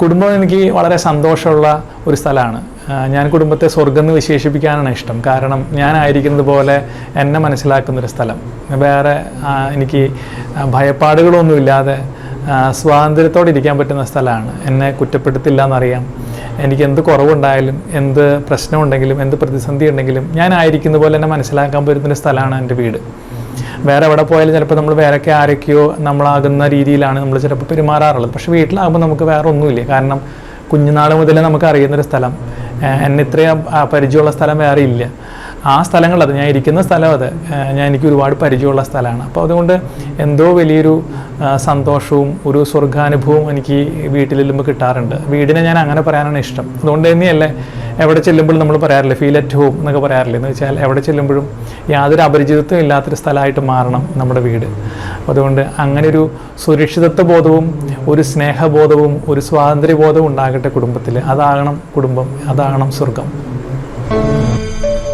കുടുംബം എനിക്ക് വളരെ സന്തോഷമുള്ള ഒരു സ്ഥലമാണ്. ഞാൻ കുടുംബത്തെ സ്വർഗം എന്ന് വിശേഷിപ്പിക്കാനാണ് ഇഷ്ടം. കാരണം ഞാനായിരിക്കുന്നത് പോലെ എന്നെ മനസ്സിലാക്കുന്നൊരു സ്ഥലം. വേറെ എനിക്ക് ഭയപ്പാടുകളൊന്നുമില്ലാതെ സ്വാതന്ത്ര്യത്തോടെ ഇരിക്കാൻ പറ്റുന്ന സ്ഥലമാണ്. എന്നെ കുറ്റപ്പെടുത്തില്ല എന്നറിയാം. എനിക്ക് എന്ത് കുറവുണ്ടായാലും എന്ത് പ്രശ്നമുണ്ടെങ്കിലും എന്ത് പ്രതിസന്ധി ഉണ്ടെങ്കിലും ഞാനായിരിക്കുന്ന പോലെ എന്നെ മനസ്സിലാക്കാൻ പറ്റുന്ന സ്ഥലമാണ് എന്റെ വീട്. വേറെ എവിടെ പോയാലും ചിലപ്പോൾ നമ്മൾ വേറൊക്കെ ആരൊക്കെയോ നമ്മളാകുന്ന രീതിയിലാണ് നമ്മൾ ചിലപ്പോൾ പെരുമാറാറുള്ളത്. പക്ഷേ വീട്ടിലാകുമ്പോൾ നമുക്ക് വേറെ ഒന്നുമില്ല കാരണം കുഞ്ഞുനാൾ മുതലേ നമുക്ക് അറിയുന്നൊരു സ്ഥലം. എന്നെ ഇത്രയും പരിചയമുള്ള സ്ഥലം വേറെ ഇല്ല. ആ സ്ഥലങ്ങളത് ഞാൻ ഇരിക്കുന്ന സ്ഥലം അത്. ഞാൻ എനിക്ക് ഒരുപാട് പരിചയമുള്ള സ്ഥലമാണ്. അപ്പോൾ അതുകൊണ്ട് എന്തോ വലിയൊരു സന്തോഷവും ഒരു സ്വർഗാനുഭവവും എനിക്ക് വീട്ടിൽ ചെല്ലുമ്പോൾ കിട്ടാറുണ്ട്. വീടിനെ ഞാൻ അങ്ങനെ പറയാനാണ് ഇഷ്ടം. അതുകൊണ്ട് തന്നെയല്ലേ എവിടെ ചെല്ലുമ്പോഴും നമ്മൾ പറയാറില്ല ഫീൽ അറ്റ് ഹോം എന്നൊക്കെ പറയാറില്ല? എന്ന് വെച്ചാൽ എവിടെ ചെല്ലുമ്പോഴും യാതൊരു അപരിചിതത്വം ഇല്ലാത്തൊരു സ്ഥലമായിട്ട് മാറണം നമ്മുടെ വീട്. അതുകൊണ്ട് അങ്ങനെ ഒരു സുരക്ഷിതത്വ ബോധവും ഒരു സ്നേഹബോധവും ഒരു സ്വാതന്ത്ര്യബോധവും ഉണ്ടാകട്ടെ കുടുംബത്തിൽ. അതാകണം കുടുംബം അതാകണം സ്വർഗം.